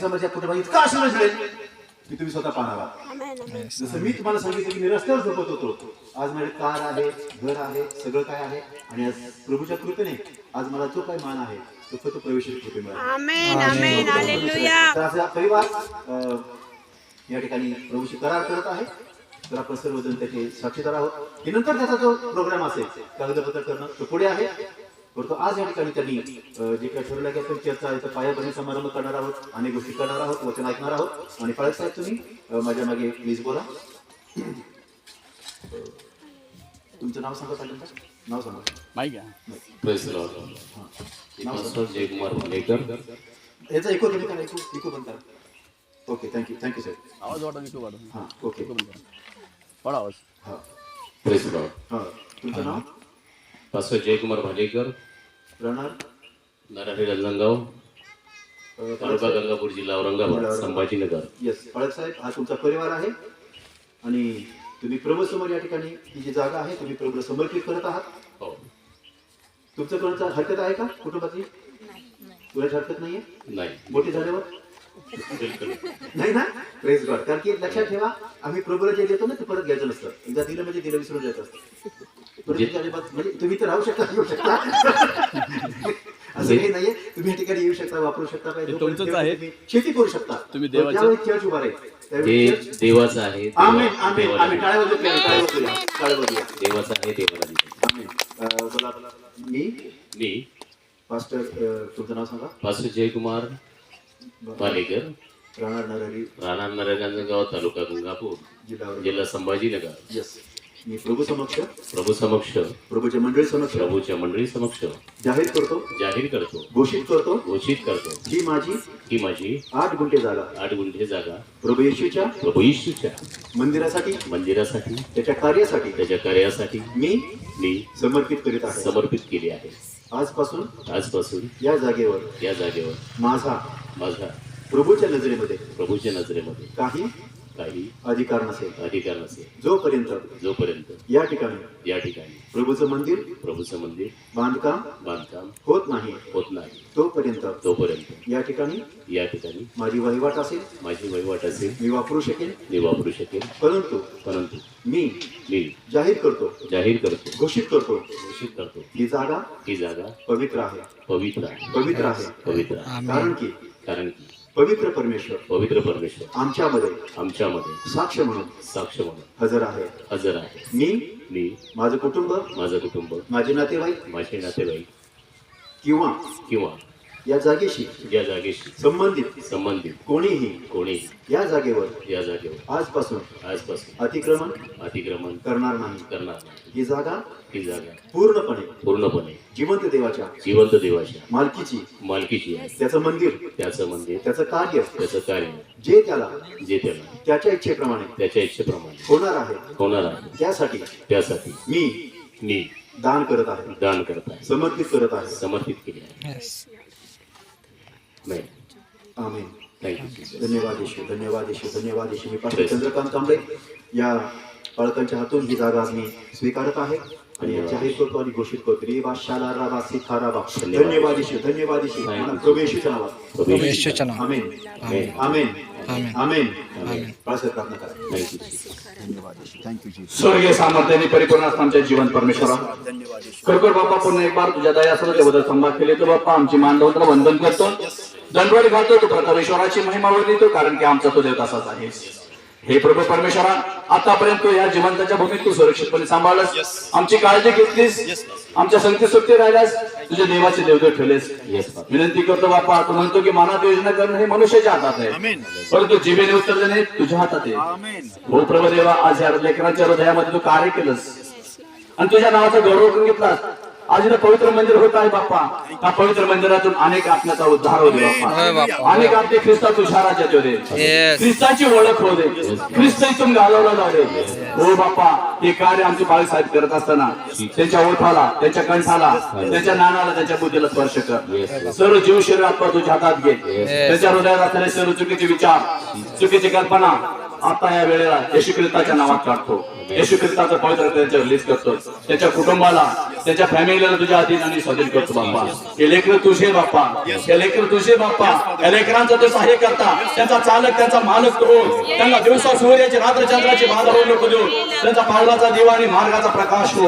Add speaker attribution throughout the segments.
Speaker 1: दिवसामध्ये या कुटुंबात इतका आशीर्वाद मिळेल की तुम्ही स्वतः पाहणार आहात. जसं मी तुम्हाला सांगितलं की मी रस्त्यावर झोपत होतो. आज माझे कार आहे घर आहे सगळं काय आहे आणि आज प्रभूच्या कृपेने आज मला जो काही मान आहे तो फक्त प्रवेश कृपे मिळाला.
Speaker 2: Amen amen. हालेलुया.
Speaker 1: तर असा परिवार अं, या ठिकाणी प्रभूशी करार करत आहे. तर आपण सर्वजण त्याचे साक्षीदार आहोत. की नंतर त्याचा जो प्रोग्राम असेल कागदपत्र करणं तो पुढे आहे. परंतु आज या ठिकाणी त्यांनी जे काही ठरवलं की आपण चर्चा इथं पायाभरणी समारंभ करणार आहोत अनेक गोष्टी करणार आहोत वचन ऐकणार आहोत. आणि पाळक साहेब तुम्ही माझ्या मागे प्लीज बोला. तुमचं नाव सांगा चालेल का नाव सांगा.
Speaker 3: माहिती आहे.
Speaker 4: Press Lord pastor Jaykumar Bhalekar
Speaker 1: याचा इको तुम्ही बंद करा. ओके थँक्यू थँक्यू सर
Speaker 3: आवाज वाटत
Speaker 1: हां ओके
Speaker 3: पडा आवाज.
Speaker 1: हां.
Speaker 4: प्रेस
Speaker 1: हां तुमचं नाव?
Speaker 4: जयकुमार भालेकर.
Speaker 1: राहणार?
Speaker 4: रंजनगाव
Speaker 1: अ,
Speaker 4: तालुका गंगापूर जिल्हा औरंगाबाद संभाजीनगर.
Speaker 1: येस पाळक साहेब हा तुमचा परिवार आहे आणि तुम्ही प्रभू समोर या ठिकाणी ही जी जागा आहे तुम्ही प्रभूला समर्पित करत आहात?
Speaker 4: हो.
Speaker 1: तुमचं कोणाचा हरकत आहे का कुटुंबातली? कुणाची हरकत नाहीये?
Speaker 4: नाही.
Speaker 1: मोठी झाल्यावर? नाही ना? प्रेस गॉड कारण की लक्षात ठेवा आम्ही प्रभूला जे देतो ना ते परत घ्यायचं नसतं. एकदा दिलं म्हणजे दिलं विसरून जायचं असतं. परत
Speaker 4: जे-
Speaker 1: तुमच्या अजिबात- म्हणजे तुम्ही तर राहू शकता येऊ शकता. असं काही नाहीये. तुम्ही या ठिकाणी येऊ शकता वापरू शकता काय
Speaker 3: तुमचंच आहे.
Speaker 1: तुम्ही शेती करू शकता.
Speaker 3: तुम्ही देवाचं-
Speaker 1: त्यावेळी चर्च उभा
Speaker 4: ते देवाचं आहे
Speaker 1: आमेन
Speaker 4: देवा-
Speaker 1: आमेन.
Speaker 4: देवाला
Speaker 1: आमेन टाळ्या वाजवूया टाळ्या वाजवूया टाळ्या वाजवूया
Speaker 4: देवाचं आहे देवाला दिलं.
Speaker 1: आमेन. अं, बोला मी?
Speaker 4: मी?
Speaker 1: पास्टर अं, तुमचं नाव सांगा.
Speaker 4: पास्टर जयकुमार भालेकर
Speaker 1: राहणार नरहरी
Speaker 4: राहणार नरगंजगाव तालुका गंगापूर
Speaker 1: जिल्हा
Speaker 4: जिल्हा संभाजीनगर.
Speaker 1: येस मी प्रभू समक्ष
Speaker 4: प्रभू समक्ष
Speaker 1: प्रभूच्या मंडळी समक्ष
Speaker 4: प्रभूच्या मंडळी समक्ष
Speaker 1: जाहीर करतो
Speaker 4: जाहीर करतो
Speaker 1: घोषित करतो
Speaker 4: घोषित करतो.
Speaker 1: ही माझी
Speaker 4: की माझी
Speaker 1: आठ गुंठे जागा.
Speaker 4: आठ गुंठे जागा.
Speaker 1: प्रभू येशूच्या
Speaker 4: प्रभू येशूच्या
Speaker 1: मंदिरासाठी
Speaker 4: मंदिरासाठी
Speaker 1: त्याच्या कार्यासाठी
Speaker 4: त्याच्या कार्यासाठी
Speaker 1: मी
Speaker 4: मी
Speaker 1: समर्पित करीत आहे.
Speaker 4: समर्पित केली आहे.
Speaker 1: आजपासून
Speaker 4: आजपासून
Speaker 1: या जागेवर
Speaker 4: या जागेवर
Speaker 1: माझा
Speaker 4: माझा
Speaker 1: प्रभूच्या नजरेमध्ये
Speaker 4: प्रभूच्या नजरेमध्ये
Speaker 1: काही
Speaker 4: काही
Speaker 1: अधिकार नसेल.
Speaker 4: अधिकार नसेल.
Speaker 1: जोपर्यंत
Speaker 4: जोपर्यंत
Speaker 1: या ठिकाणी
Speaker 4: या ठिकाणी
Speaker 1: प्रभूचं मंदिर
Speaker 4: प्रभूचं मंदिर
Speaker 1: बांधकाम
Speaker 4: बांधकाम
Speaker 1: होत नाही
Speaker 4: होत नाही.
Speaker 1: तोपर्यंत
Speaker 4: तोपर्यंत
Speaker 1: या ठिकाणी
Speaker 4: या ठिकाणी
Speaker 1: माझी वहिवाट असेल
Speaker 4: माझी वहिवाट असेल
Speaker 1: मी वापरू शकेन
Speaker 4: मी वापरू शकेन.
Speaker 1: परंतु
Speaker 4: परंतु
Speaker 1: मी
Speaker 4: मी
Speaker 1: जाहीर करतो
Speaker 4: जाहीर करतो
Speaker 1: घोषित करतो
Speaker 4: घोषित करतो.
Speaker 1: ही जागा
Speaker 4: ही जागा
Speaker 1: पवित्र आहे.
Speaker 4: पवित्र आहे.
Speaker 1: पवित्र आहे.
Speaker 4: पवित्र आहे.
Speaker 1: कारण की
Speaker 4: कारण की
Speaker 1: पवित्र परमेश्वर.
Speaker 4: पवित्र परमेश्वर.
Speaker 1: आमच्यामध्ये.
Speaker 4: आमच्यामध्ये.
Speaker 1: साक्ष म्हणून.
Speaker 4: साक्ष म्हणून.
Speaker 1: हजर आहे.
Speaker 4: हजर आहे.
Speaker 1: मी?
Speaker 4: मी.
Speaker 1: माझं कुटुंब?
Speaker 4: माझं कुटुंब.
Speaker 1: माझे नातेवाईक?
Speaker 4: माझे नातेवाईक.
Speaker 1: किंवा?
Speaker 4: किंवा?
Speaker 1: या जागेशी.
Speaker 4: या जागेशी.
Speaker 1: संबंधित.
Speaker 4: संबंधित.
Speaker 1: कोणीही.
Speaker 4: कोणी
Speaker 1: या जागेवर.
Speaker 4: या जागेवर.
Speaker 1: आजपासून.
Speaker 4: आजपासून.
Speaker 1: अतिक्रमण
Speaker 4: अतिक्रमण
Speaker 1: करणार नाही.
Speaker 4: करणार नाही.
Speaker 1: ही जागा
Speaker 4: ही जागा.
Speaker 1: पूर्णपणे
Speaker 4: पूर्णपणे.
Speaker 1: जिवंत देवाच्या.
Speaker 4: जिवंत देवाच्या.
Speaker 1: मालकीची.
Speaker 4: मालकीची आहे.
Speaker 1: त्याचं मंदिर.
Speaker 4: त्याचं मंदिर.
Speaker 1: त्याचं कार्य.
Speaker 4: त्याचं कार्य.
Speaker 1: जे त्याला
Speaker 4: जे त्याला.
Speaker 1: त्याच्या इच्छेप्रमाणे
Speaker 4: त्याच्या इच्छेप्रमाणे.
Speaker 1: होणार आहे.
Speaker 4: होणार आहे.
Speaker 1: त्यासाठी
Speaker 4: त्यासाठी
Speaker 1: मी
Speaker 4: मी
Speaker 1: दान करत आहे.
Speaker 4: दान करत आहे.
Speaker 1: समर्पित करत आहे.
Speaker 4: समर्पित केले आहे. नाही
Speaker 1: आमेन
Speaker 4: थँक्यू
Speaker 1: धन्यवाद येशू धन्यवाद येशू धन्यवाद येशू. मी पाटील चंद्रकांत कांबळे या बाळकांच्या हातून ही जागा मी स्वीकारत आहे. आणि या जाहीर करतो आणि घोषित करतो. रे बा शाला राबा सिखा राबा धन्यवाद. येशू धन्यवाद येशू. नावात. आमेन. आमेन. आमेन. बाळासाहेब प्रार्थना करा. धन्यवाद थँक्यू जी
Speaker 5: स्वर्गीय सामर्थ्याने परिपूर्ण असता आमच्या जीवन परमेश्वरा. खरोखर बाप्पा पुन्हा एक बार तुझ्या दया असं त्याबद्दल संभाग केले तर बाप्पा आमची मानव तुला वंदन करतो. दंडवड घालतो तू प्रतापेश्वराची महिमा देतो कारण की आमचा तो देव तसाच आहे. हे प्रभू परमेश्वरा आतापर्यंत या जिवंताच्या भूमीत तू सुरक्षितपणे सांभाळलास. आमची काळजी घेतलीस. आमच्या संगती सुट्टी राहिल्यास तुझ्या देवाचे देवदेव ठेवलेस. विनंती करतो बाप्पा तू म्हणतो की मनात योजना करणं हे मनुष्याच्या हातात आहे. परंतु जीवेने उत्तर देणे तुझ्या हातात आहे. हो प्रभू देवा आज या लेकरांच्या हृदयामध्ये तू कार्य केलंस. आणि तुझ्या नावाचा गौरव करून घेतलास. आज पवित्र मंदिर होत आहे बाप्पा. त्या पवित्र मंदिरातून अनेक आत्म्याचा उद्धार होते अनेक आत्मे ख्रिस्ता तुझ्या राज्यात होते. ख्रिस्ताची ओळख होते ख्रिस्त इथून घालवला जाऊ दे. हो बाप्पा हे कार्य आमचे बाळासाहेब करत असताना त्यांच्या ओठाला त्यांच्या कंठाला त्यांच्या नानाला त्यांच्या बुद्धीला स्पर्श कर. सर्व जीव शरीर आत्मा तुझ्या हातात घे. त्यांच्या हृदयात असलेले सर्व चुकीचे विचार चुकीची कल्पना आता या वेळेला येशू ख्रिस्ताच्या नावात काढतो. येशू ख्रिस्ताचं पवित्र त्यांच्यावर रिलीज करतो. त्याच्या कुटुंबाला त्याच्या फॅमिलीला तुझ्या अधीन आणि स्वाधीन करतो बाप्पा. हे लेकर तुझे बाप्पा. हे लेकर तुझे बाप्पा. या लेकरांचा तो सहाय्य करता. त्यांचा चालक त्यांचा मालक करू त्यांना दिवसा सूर्याची रात्र चंद्राची बाधा होऊ नको देऊ त्यांचा पावलाचा दिवा आणि मार्गाचा प्रकाश हो.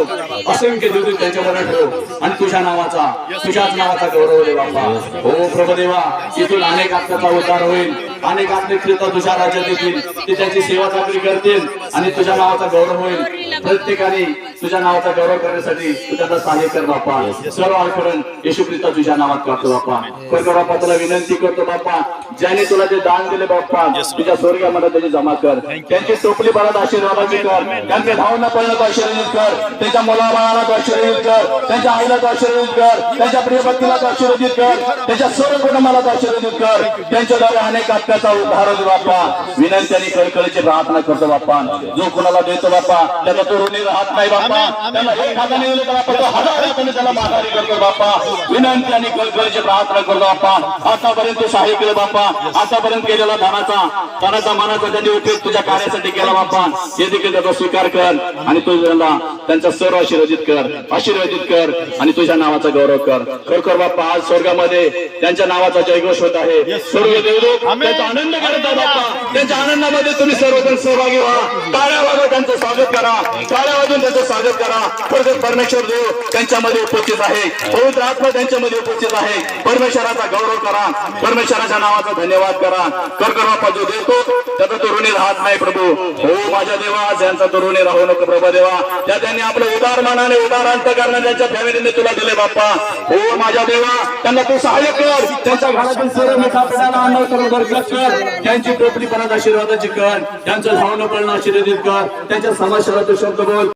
Speaker 5: असंख्य देऊ त्यांच्यावर ठेव. आणि तुझ्या नावाचा तुझ्याच नावाचा गौरव दे बाप्पा. हो प्रभुदेवा इथून अनेक आत्म्याचा उद्धार होईल. अनेक आत्मिक तुझ्या राज्यात येतील. ते त्यांची सेवा चाकरी करतील आणि तुझ्या नावाचा गौरव होईल. प्रत्येकाने तुझ्या नावाचा गौरव करण्यासाठी तू त्यांना सहाय्य कर बाप्पा. सर्व आळकडून येशू ख्रिस्त तुझ्या नावात करतो बाप्पा. करतो बाप्पा तुला विनंती करतो बाप्पा ज्याने तुला ते दान दिले बाप्पा तुझ्या स्वर्गामध्ये त्याची जमा कर. त्यांची टोपली परत आशीर्वादाची कर. त्यांच्या धावना पडण्यात आशीर्वादित कर. त्यांच्या मुलाबाळाला तो आशीर्वादित कर. त्यांच्या आईला तो आशीर्वादित कर. त्यांच्या प्रियपत्नीला तो आशीर्वादित कर. त्यांच्या सर्व कुटुंबाला तो आशीर्वादित कर. त्यांच्याद्वारे अनेक उद्धार होईल बाप्पा. विनंती आणि कळकळीची प्रार्थना करतो बाप्पा. जो कुणाला देतो बाप्पा त्याचा तो ऋणी राहत नाही बाप्पा. त्याला एक हाताने दिलं तर बाप्पा. तो हजार हाताने त्याला माघारी करतो बाप्पा. विनंती आणि कळकळीची प्रार्थना करतो बाप्पा. आतापर्यंत तू सहाय्य केलं बाप्पा. आतापर्यंत केलेला धनाचा धनाचा मनाचा त्यांनी उपयोग तुझ्या कार्यासाठी केला बाप्पा. हे देखील त्याचा स्वीकार कर आणि तू त्यांना त्यांचा सर्व आशीर्वादित कर. आशीर्वादित कर आणि तुझ्या नावाचा गौरव कर. खरोखर बाप्पा आज स्वर्गामध्ये त्यांच्या नावाचा जयघोष होत आहे. सर्व देवलोक त्यांचा आनंद करत आहे बाप्पा. त्यांच्या आनंदामध्ये तुम्ही सर्वजण सहभागी व्हा. टाळ्या वाजवून त्यांचं स्वागत करा. टाळ्या वाजून त्यांचं स्वागत करा. खरोखर परमेश्वर देव त्यांच्यामध्ये उपस्थित आहे. पवित्र आत्मा त्यांच्यामध्ये उपस्थित आहे. परमेश्वराचा गौरव करा. परमेश्वराच्या नावाचा धन्यवाद करा. खरोखर जो देतो त्याचा तो ऋणी राहत नाही प्रभू. हो माझ्या देवा त्यांचा तो ऋणी राहू नको प्रभा देवा. त्या त्यांनी आपलं उदार मनाने उदार अंत करणं त्यांच्या फॅमिलीने तुला दिले बाप्पा. हो माझ्या देवा त्यांना तू सहाय्य कर. त्यांच्या घरातून सर्व मिठा पिढ्याला अन्न करून बरकत कर. त्यांची टोपली परत आशीर्वादाची कर. त्यांचं धावणं पळणं आशीर्वादित कर. त्यांच्या समाजाला तू शब्द बोल.